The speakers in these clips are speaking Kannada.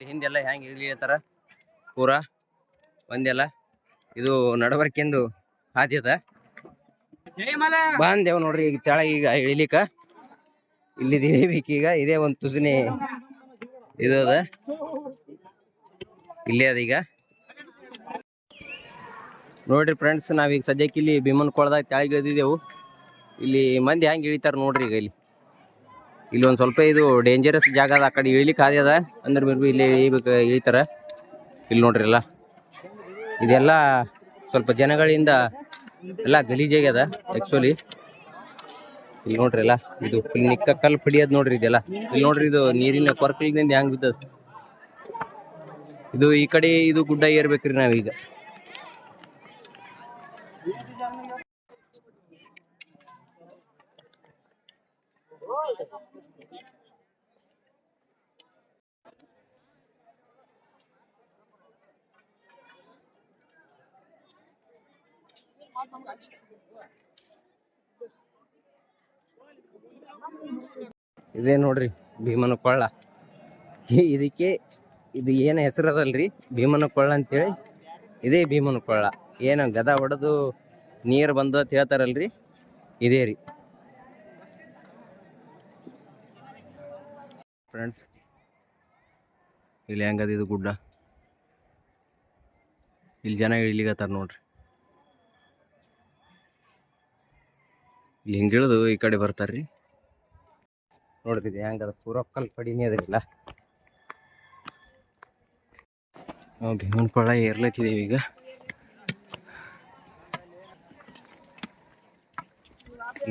ಹಿಂದೆಲ್ಲ ಹೆಂಗ್ ಇಳಿಯತ್ತಾರ ಪೂರ? ಒಂದೆಲ್ಲ? ಇದು ನಡವರ್ಕೆಂದು ಹಾದಿ ಅದ ಬಂದೇವ್ ನೋಡ್ರಿ, ಈಗ ತೆಳಗ ಈಗ ಇಳಿಲಿಕ್ಕ. ಇಲ್ಲಿ ಈಗ ಇದೇ ಒಂದ್ ತುಸಿನಿ ಇದು ಅದ ಇಲ್ಲೇ ಅದ ಈಗ. ನೋಡ್ರಿ ಫ್ರೆಂಡ್ಸ್ ನಾವೀಗ ಸದ್ಯಕ್ಕೆ ಇಲ್ಲಿ ಭೀಮನ್ ಕೊಳದಾಗ ತೆಳಗೆ ಇಲ್ಲಿ ಮಂದಿ ಹೆಂಗ್ ಇಳಿತಾರ ನೋಡ್ರಿ ಈಗ ಇಲ್ಲಿ. ಇಲ್ಲಿ ಒಂದು ಸ್ವಲ್ಪ ಇದು ಡೇಂಜರಸ್ ಜಾಗ ಅದ, ಆ ಕಡೆ ಇಳಿಲಿಕ್ಕೆ ಆದ್ಯದ ಅದ. ಅಂದ್ರೆ ಮೇರ್ ಬಿ ಇಲ್ಲಿ ಇಳಿಬೇಕು, ಇಳಿತಾರ. ಇಲ್ಲಿ ನೋಡ್ರಿ ಎಲ್ಲ. ಇದೆಲ್ಲ ಸ್ವಲ್ಪ ಜನಗಳಿಂದ ಎಲ್ಲ ಗಲೀಜಾಗ್ಯದ ಆ್ಯಕ್ಚುಲಿ ಇಲ್ಲಿ ನೋಡ್ರಿ ಎಲ್ಲ, ಇದು ನಿಕ್ಕ ಕಲ್ಲು ಪಡಿಯೋದು ನೋಡ್ರಿ ಇದೆಲ್ಲ. ಇಲ್ಲಿ ನೋಡ್ರಿ ಇದು ನೀರಿನ ಕೊರಕಲಿಂದ ಹೆಂಗ್ ಬಿದ್ದದ. ಇದು ಈ ಕಡೆ ಇದು ಗುಡ್ಡ ಏರ್ಬೇಕ್ರಿ ನಾವೀಗ. ಇದೇ ನೋಡ್ರಿ ಭೀಮನ ಕೊಳ್ಳ. ಇದಕ್ಕೆ ಇದು ಏನು ಹೆಸರದಲ್ರಿ? ಭೀಮನ ಕೊಳ್ಳ ಅಂತೇಳಿ? ಇದೇ ಭೀಮನ ಕೊಳ್ಳ. ಏನು ಗದ ಹೊಡೆದು ನೀರು ಬಂದು ಅಂತ ಹೇಳ್ತಾರಲ್ರಿ? ಇದೇ ರೀ. ಫ್ರೆಂಡ್ಸ್ ಇಲ್ಲಿ ಹೆಂಗದ ಇದು ಗುಡ್ಡ? ಇಲ್ಲಿ ಜನ ಇಳಿಗತ್ತಾರ ನೋಡ್ರಿ. ಇಲ್ಲಿ ಹಿಂಗಿಳಿದು ಈ ಕಡೆ ಬರ್ತಾರ್ರಿ. ನೋಡ್ತಿದ್ದೆ ಹೆಂಗದ? ಪೂರ ಕಲ್ ಕಡಿಮೆ ಅದ್ರಿಲ್ಲ. ನಾವು ಭೀಮನ್ ಕೊಳ್ಳ ಏರ್ಲತ್ತಿದ್ದೀವಿ ಈಗ.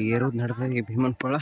ಏರೋದು ನಡೆದಾಗ ಭೀಮನ್ ಕೊಳ್ಳ